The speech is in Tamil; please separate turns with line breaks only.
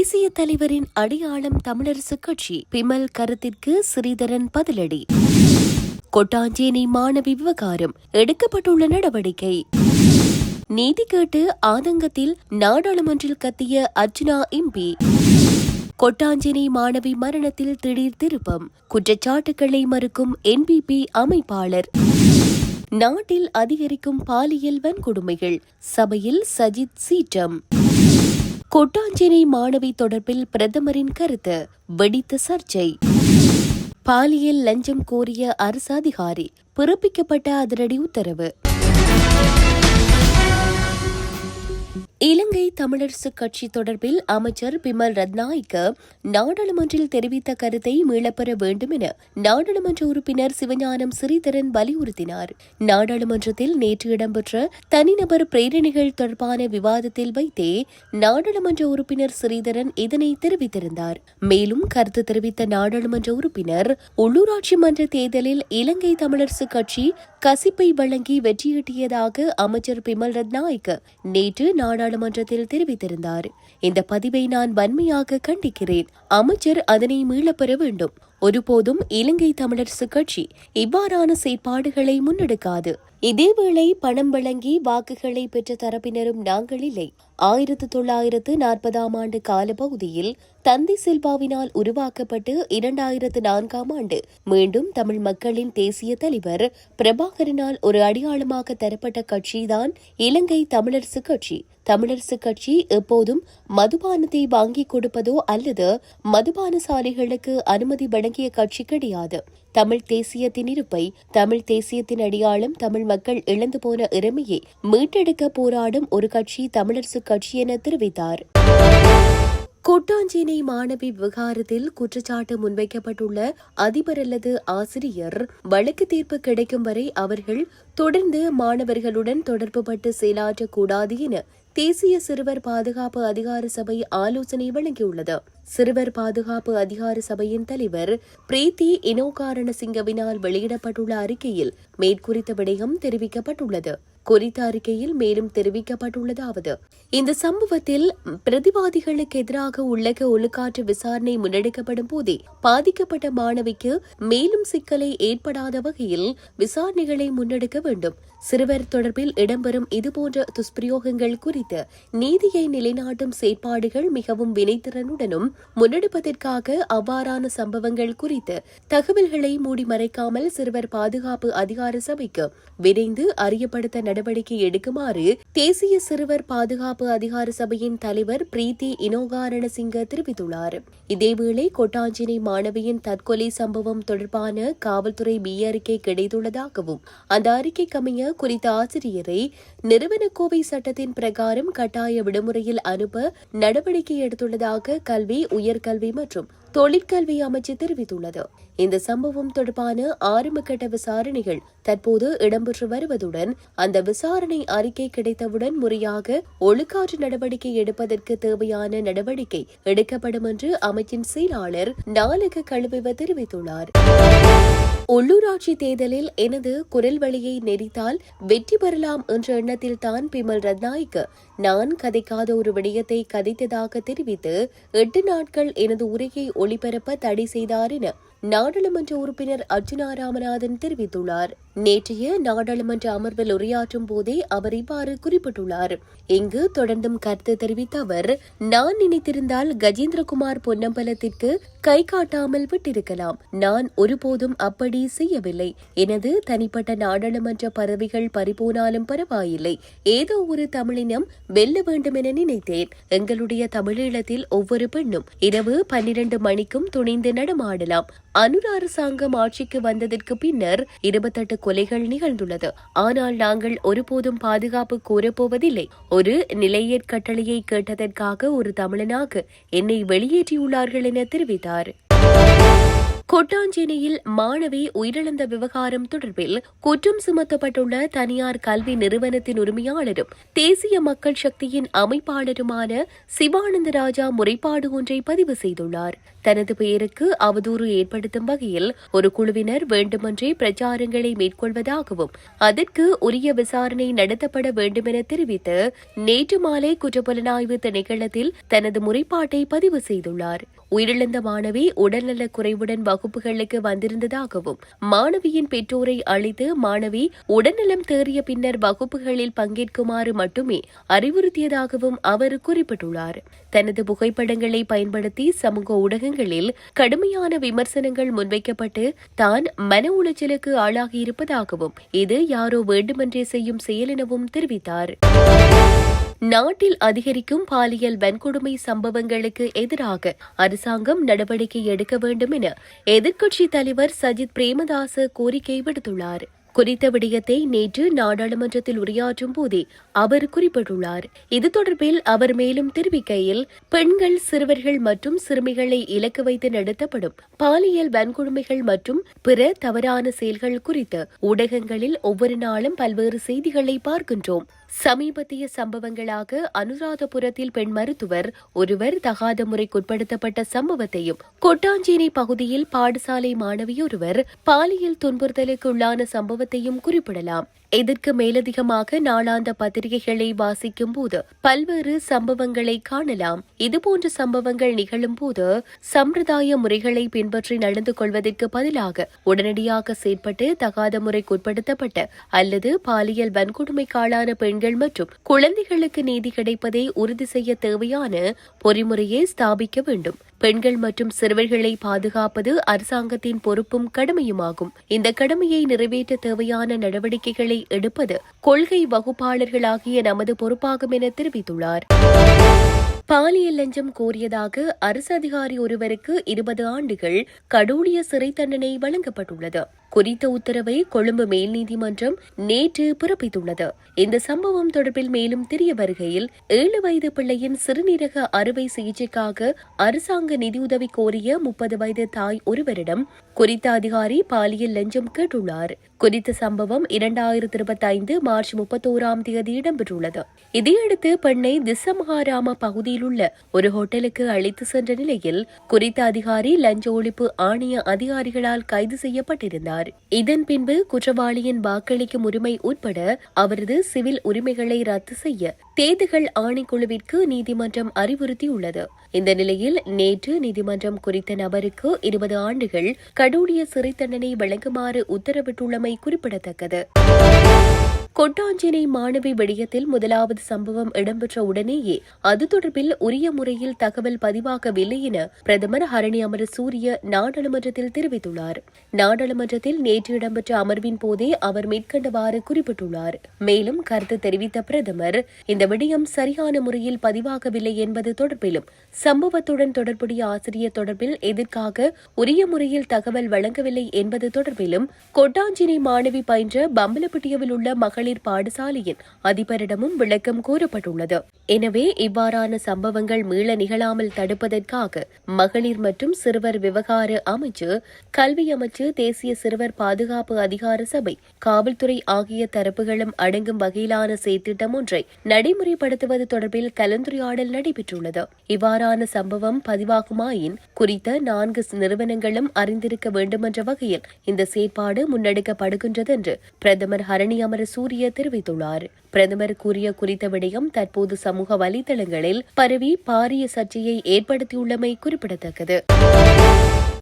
தேசிய தலைவரின் அடையாளம் தமிழரசு கட்சி. பிமல் கருத்திற்கு ஸ்ரீதரன் பதிலடி. கொட்டாஞ்சேனை மாணவி விவகாரம் எடுக்கப்பட்டுள்ள நடவடிக்கை. நீதி கேட்டு ஆதங்கத்தில் நாடாளுமன்றில் கத்திய அர்ஜுனா எம்பி கொட்டாஞ்சேனை மாணவி மரணத்தில் திடீர் திருப்பம் குற்றச்சாட்டுகளை மறுக்கும் என்பிபி அமைப்பாளர். நாட்டில் அதிகரிக்கும் பாலியல் வன்கொடுமைகள் சபையில் சஜித் சீற்றம். கொட்டாஞ்சேனை மாணவி தொடர்பில் பிரதமரின் கருத்து வெடித்த சர்ச்சை. பாலியல் லஞ்சம் கோரிய அரசு அதிகாரி பிறப்பிக்கப்பட்ட அதிரடி உத்தரவு. இலங்கை தமிழரசு கட்சி தொடர்பில் அமைச்சர் பிமல் ரத்நாயக்க நாடாளுமன்றில் தெரிவித்த கருத்தை மீளப்பெற வேண்டும் என நாடாளுமன்ற உறுப்பினர் சிவஞானம் ஸ்ரீதரன் வலியுறுத்தினார். நாடாளுமன்றத்தில் நேற்று இடம்பெற்ற தனிநபர் பிரேரணிகள் தொடர்பான விவாதத்தில் வைத்தே நாடாளுமன்ற உறுப்பினர் ஸ்ரீதரன் இதனை தெரிவித்திருந்தார். மேலும் கருத்து தெரிவித்த நாடாளுமன்ற உறுப்பினர் உள்ளூராட்சி மன்ற தேர்தலில் இலங்கை தமிழரசு கட்சி கசிப்பை வழங்கி வெற்றியீட்டியதாக அமைச்சர் பிமல் ரத்நாயக் நேற்று நாடாளுமன்றத்தில் தெரிவித்திருந்தார். இந்த பதிவை நான் வன்மையாக கண்டிக்கிறேன். அமைச்சர் அதனை மீளப்பெற வேண்டும். ஒருபோதும் இலங்கை தமிழரசு கட்சி இவ்வாறான செயற்பாடுகளை முன்னெடுக்காது. இதேவேளை பணம் வழங்கி வாக்குகளை பெற்ற தரப்பினரும் நாங்கள் இல்லை. ஆயிரத்து தொள்ளாயிரத்து நாற்பதாம் ஆண்டு காலப்பகுதியில் தந்தி செல்வாவினால் உருவாக்கப்பட்டு இரண்டாயிரத்து நான்காம் ஆண்டு மீண்டும் தமிழ் மக்களின் தேசிய தலைவர் பிரபாகரனால் ஒரு அடையாளமாக தரப்பட்ட கட்சிதான் இலங்கை தமிழரசு கட்சி. தமிழரசு கட்சி எப்போதும் மதுபானத்தை வாங்கிக் கொடுப்பதோ அல்லது மதுபான சாலைகளுக்கு அனுமதி வழங்கிய கட்சி கிடையாது. தமிழ் தேசியத்தின் இருப்பை தமிழ் தேசியத்தின் அடியாளம் தமிழ் மக்கள் இழந்து போன இறமையை மீட்டெடுக்க போராடும் ஒரு கட்சி தமிழரசு கட்சி என தெரிவித்தார். கொட்டாஞ்சேனை மாணவி விவகாரத்தில் குற்றச்சாட்டு முன்வைக்கப்பட்டுள்ள அதிபர் அல்லது ஆசிரியர் வழக்கு தீர்ப்பு கிடைக்கும் வரை அவர்கள் தொடர்ந்து மாணவர்களுடன் தொடர்புபட்டு செயலாற்றக்கூடாது என தேசிய சிறுவர் பாதுகாப்பு அதிகார சபை ஆலோசனை வழங்கியுள்ளது. சிறுவர் பாதுகாப்பு அதிகார சபையின் தலைவர் பிரீத்தி இனோகாரணசிங்கவினால் வெளியிடப்பட்டுள்ள அறிக்கையில் மேற்குறித்த விடயம் தெரிவிக்கப்பட்டுள்ளது. குறித்த அறிக்கையில் மேலும் தெரிவிக்கப்பட்டுள்ளதாவது. இந்த சம்பவத்தில் பிரதிவாதிகளுக்கு எதிராக உள்ளக ஒழுக்காற்று விசாரணை முன்னெடுக்கப்படும் போதே பாதிக்கப்பட்ட மாணவிக்கு மேலும் சிக்கலை ஏற்படாத வகையில் விசாரணைகளை முன்னெடுக்க வேண்டும். சிறுவர் தொடர்பில் இடம்பெறும் இதுபோன்ற துஷ்பிரயோகங்கள் குறித்து நீதியை நிலைநாட்டும் செயற்பாடுகள் மிகவும் வினைத்திறனுடனும் முன்னெடுப்பதற்காக அவ்வாறான சம்பவங்கள் குறித்து தகவல்களை மூடி மறைக்காமல் சிறுவர் பாதுகாப்பு அதிகார சபைக்கு விரைந்து அறியப்படுத்த நடவடிக்கை எடுக்குமாறு தேசிய சிறுவர் பாதுகாப்பு அதிகார சபையின் தலைவர் பிரீத்தி இனோகாரணசிங்க தெரிவித்துள்ளார். இதேவேளை கொட்டாஞ்சினை மாணவியின் தற்கொலை சம்பவம் தொடர்பான காவல்துறை பி அறிக்கை கிடைத்துள்ளதாகவும் அந்த அறிக்கைக்கமைய குறித்த ஆசிரியரை நிறுவனக்கோவை சட்டத்தின் பிரகாரம் கட்டாய விடுமுறையில் அனுப்ப நடவடிக்கை எடுத்துள்ளதாக கல்வி உயர்கல்வி மற்றும் தொழிற்கல்வி அமைச்சு தெரிவித்துள்ளது. இந்த சம்பவம் தொடர்பான ஆரம்பகட்ட விசாரணைகள் தற்போது இடம்பெற்று வருவதுடன் அந்த விசாரணை அறிக்கை கிடைத்தவுடன் முறையாக ஒழுக்காற்று நடவடிக்கை எடுப்பதற்கு தேவையான நடவடிக்கை எடுக்கப்படும் என்று அமைச்சின் செயலாளர் நாலக கழுவிவ தெரிவித்துள்ளார். உள்ளூராட்சி தேர்தலில் எனது குரல் வழியை நெறித்தால் வெற்றி பெறலாம் என்ற எண்ணத்தில் தான் பிமல் ரத்நாய்க்கு. நான் கதைக்காத ஒரு விடயத்தை கதைத்ததாக தெரிவித்து எட்டு நாட்கள் எனது உரையை ஒளிபரப்ப தடை செய்தார் என நாடாளுமன்ற உறுப்பினர் அர்ஜுனா ராமநாதன் தெரிவித்துள்ளார். நேற்றைய நாடாளுமன்ற அமர்வில் உரையாற்றும் போதே அவர் இவ்வாறு குறிப்பிட்டுள்ளார். இங்கு தொடர்ந்தும் கருத்து தெரிவித்த அவர் நான் நினைத்திருந்தால் கஜேந்திரகுமார் பொன்னம்பலத்திற்கு கை காட்டாமல் விட்டிருக்கலாம். நான் ஒருபோதும் அப்படி செய்யவில்லை. எனது தனிப்பட்ட நாடாளுமன்ற பதவிகள் பறிபோனாலும் பரவாயில்லை. ஏதோ ஒரு தமிழினம் வெல்ல வேண்டும் என நினைத்தேன். எங்களுடைய தமிழீழத்தில் ஒவ்வொரு பெண்ணும் இரவு பன்னிரண்டு மணிக்கும் துணிந்து நடமாடலாம். அனுர அரசாங்கம் ஆட்சிக்கு வந்ததற்கு பின்னர் இருபத்தெட்டு கொலைகள் நிகழ்ந்துள்ளது. ஆனால் நாங்கள் ஒருபோதும் பாதுகாப்பு கோரப்போவதில்லை ஒரு நிலையற் கட்டளையை கேட்டதற்காக ஒரு தமிழனாக என்னை வெளியேற்றியுள்ளார்கள் என தெரிவித்தார். கொட்டாஞ்சேனையில் மாணவி உயிரிழந்த விவகாரம் தொடர்பில் குற்றம் சுமத்தப்பட்டுள்ள தனியார் கல்வி நிறுவனத்தின் உரிமையாளரும் தேசிய மக்கள் சக்தியின் அமைப்பாளருமான சிவானந்த ராஜா முறைப்பாடு ஒன்றை பதிவு செய்துள்ளார். தனது பெயருக்கு அவதூறு ஏற்படுத்தும் வகையில் ஒரு குழுவினர் வேண்டுமென்றே பிரச்சாரங்களை மேற்கொள்வதாகவும் அதற்கு உரிய விசாரணை நடத்தப்பட வேண்டுமென தெரிவித்து நேற்று மாலை குற்றப்புலனாய்வு திணைக்களத்தில் தனது முறைப்பாட்டை பதிவு செய்துள்ளார். உயிரிழந்த மாணவி உடல்நலக் குறைவுடன் வகுப்புகளுக்கு வந்திருந்ததாகவும் மாணவியின் பெற்றோரை அழைத்து மாணவி உடல்நலம் தேறிய பின்னர் வகுப்புகளில் பங்கேற்குமாறு மட்டுமே அறிவுறுத்தியதாகவும் அவர் குறிப்பிட்டுள்ளார். தனது புகைப்படங்களை பயன்படுத்தி சமூக ஊடகங்களில் கடுமையான விமர்சனங்கள் முன்வைக்கப்பட்டு தான் மன உளைச்சலுக்கு ஆளாகியிருப்பதாகவும் இது யாரோ வேண்டுமென்றே செய்யும் செயல் எனவும் தெரிவித்தார். நாட்டில் அதிகரிக்கும் பாலியல் வன்கொடுமை சம்பவங்களுக்கு எதிராக அரசாங்கம் நடவடிக்கை எடுக்க வேண்டும் என எதிர்க்கட்சித் தலைவர் சஜித் பிரேமதாச கோரிக்கை விடுத்துள்ளார். குறித்த விடயத்தை நேற்று நாடாளுமன்றத்தில் உரையாற்றும் போதே அவர் குறிப்பிட்டுள்ளார். இது தொடர்பில் அவர் மேலும் தெரிவிக்கையில் பெண்கள் சிறுவர்கள் மற்றும் சிறுமிகளை இலக்கு வைத்து நடத்தப்படும் பாலியல் வன்கொடுமைகள் மற்றும் பிற தவறான செயல்கள் குறித்து ஊடகங்களில் ஒவ்வொரு நாளும் பல்வேறு செய்திகளை பார்க்கின்றோம். சமீபத்திய சம்பவங்களாக அனுராதபுரத்தில் பெண் மருத்துவர் ஒருவர் தகாத முறைக்குட்படுத்தப்பட்ட சம்பவத்தையும் கொட்டாஞ்சேரி பகுதியில் பாடசாலை மாணவியொருவர் பாலியல் துன்புறுத்தலுக்கு உள்ளான சம்பவத்தையும் குறிப்பிடலாம். இதற்கு மேலதிகமாக நாளாந்த பத்திரிகைகளை வாசிக்கும் போது பல்வேறு சம்பவங்களை காணலாம். இதுபோன்ற சம்பவங்கள் நிகழும் போது சம்பிரதாய முறைகளை பின்பற்றி நடந்து கொள்வதற்கு பதிலாக உடனடியாக செயற்பட்டு தகாத முறைக்குட்படுத்தப்பட்ட அல்லது பாலியல் வன்கொடுமைக்காளான பெண்கள் மற்றும் குழந்தைகளுக்கு நீதி கிடைப்பதை உறுதி செய்ய தேவையான பொறிமுறையை ஸ்தாபிக்க வேண்டும். பெண்கள் மற்றும் சிறுவர்களை பாதுகாப்பது அரசாங்கத்தின் பொறுப்பும் கடமையுமாகும். இந்த கடமையை நிறைவேற்ற தேவையான நடவடிக்கைகளை எடுப்பது கொள்கை வகுப்பாளர்களாகிய நமது பொறுப்பாகும் என தெரிவித்துள்ளார். பாலியல் லஞ்சம் கோரியதாக அரசு அதிகாரி ஒருவருக்கு இருபது ஆண்டுகள் கடூழிய சிறை தண்டனை வழங்கப்பட்டுள்ளது. குறித்த உத்தரவை கொழும்பு மேல் நீதிமன்றம் நேற்று பிறப்பித்துள்ளது. இந்த சம்பவம் தொடர்பில் மேலும் தெரிய வருகையில் ஏழு வயது பிள்ளையின் சிறுநீரக அறுவை சிகிச்சைக்காக அரசாங்க நிதியுதவி கோரிய முப்பது வயது தாய் ஒருவரிடம் குறித்த அதிகாரி பாலியல் லஞ்சம் கேட்டுள்ளார். குறித்த சம்பவம் இரண்டாயிரத்தி இருபத்தி ஐந்து மார்ச் முப்பத்தோராம் தேதி இடம்பெற்றுள்ளது. இதையடுத்து பெண்ணை திசமகாராம பகுதியில் உள்ள ஒரு ஹோட்டலுக்கு அழைத்து சென்ற நிலையில் குறித்த அதிகாரி லஞ்ச ஒழிப்பு ஆணைய அதிகாரிகளால் கைது செய்யப்பட்டிருந்தார். இதன் பின்பு குற்றவாளியின் வாக்களிக்கும் உரிமை உட்பட அவரது சிவில் உரிமைகளை ரத்து செய்ய தேதிகள் ஆணைக்குழுவிற்கு நீதிமன்றம் அறிவுறுத்தியுள்ளது. இந்த நிலையில் நேற்று நீதிமன்றம் குறித்த நபருக்கு இருபது ஆண்டுகள் கடூழிய சிறை தண்டனை வழங்குமாறு உத்தரவிட்டுள்ளமை குறிப்பிடத்தக்கது. கொட்டாஞ்சினை மாணவி விடயத்தில் முதலாவது சம்பவம் இடம்பெற்ற உடனேயே அது தொடர்பில் உரிய முறையில் தகவல் பதிவாகவில்லை என பிரதமர் ஹரணி அமர சூரிய நாடாளுமன்றத்தில் தெரிவித்துள்ளார். நாடாளுமன்றத்தில் நேற்று இடம்பெற்ற அமர்வின் போதே அவர் மேற்கண்டவாறு குறிப்பிட்டுள்ளார். மேலும் கருத்து தெரிவித்த பிரதமர் இந்த விடயம் சரியான முறையில் பதிவாகவில்லை என்பது தொடர்பிலும் சம்பவத்துடன் தொடர்புடைய ஆசிரியர் தொடர்பில் எதற்காக உரிய முறையில் தகவல் வழங்கவில்லை என்பது தொடர்பிலும் கொட்டாஞ்சினை மாணவி பயின்ற பம்பலப்பட்டியவில் உள்ள மகளிர் பாடசாலையின் அதிபரிடமும் விளக்கம் கோரப்பட்டுள்ளது. எனவே இவ்வாறான சம்பவங்கள் மீள நிகழாமல் தடுப்பதற்காக மகளிர் மற்றும் சிறுவர் விவகார அமைச்சு கல்வி அமைச்சு தேசிய சிறுவர் பாதுகாப்பு அதிகார சபை காவல்துறை ஆகிய தரப்புகளும் அடங்கும் வகையிலான செயற்திட்டம் ஒன்றை நடைமுறைப்படுத்துவது தொடர்பில் கலந்துரையாடல் நடைபெற்றுள்ளது. இவ்வாறான சம்பவம் பதிவாகுமாயின் குறித்த நான்கு நிறுவனங்களும் அறிந்திருக்க வேண்டுமென்ற வகையில் இந்த செயற்பாடு முன்னெடுக்கப்படுகின்றது என்று பிரதமர் ஹரணி அமர சூரிய தெரிவித்துள்ளார். பிரதமர் கூறிய குறித்த விடயம் தற்போது சமூக வலைதளங்களில் பரவி பாரிய சர்ச்சையை ஏற்படுத்தியுள்ளமை குறிப்பிடத்தக்கது.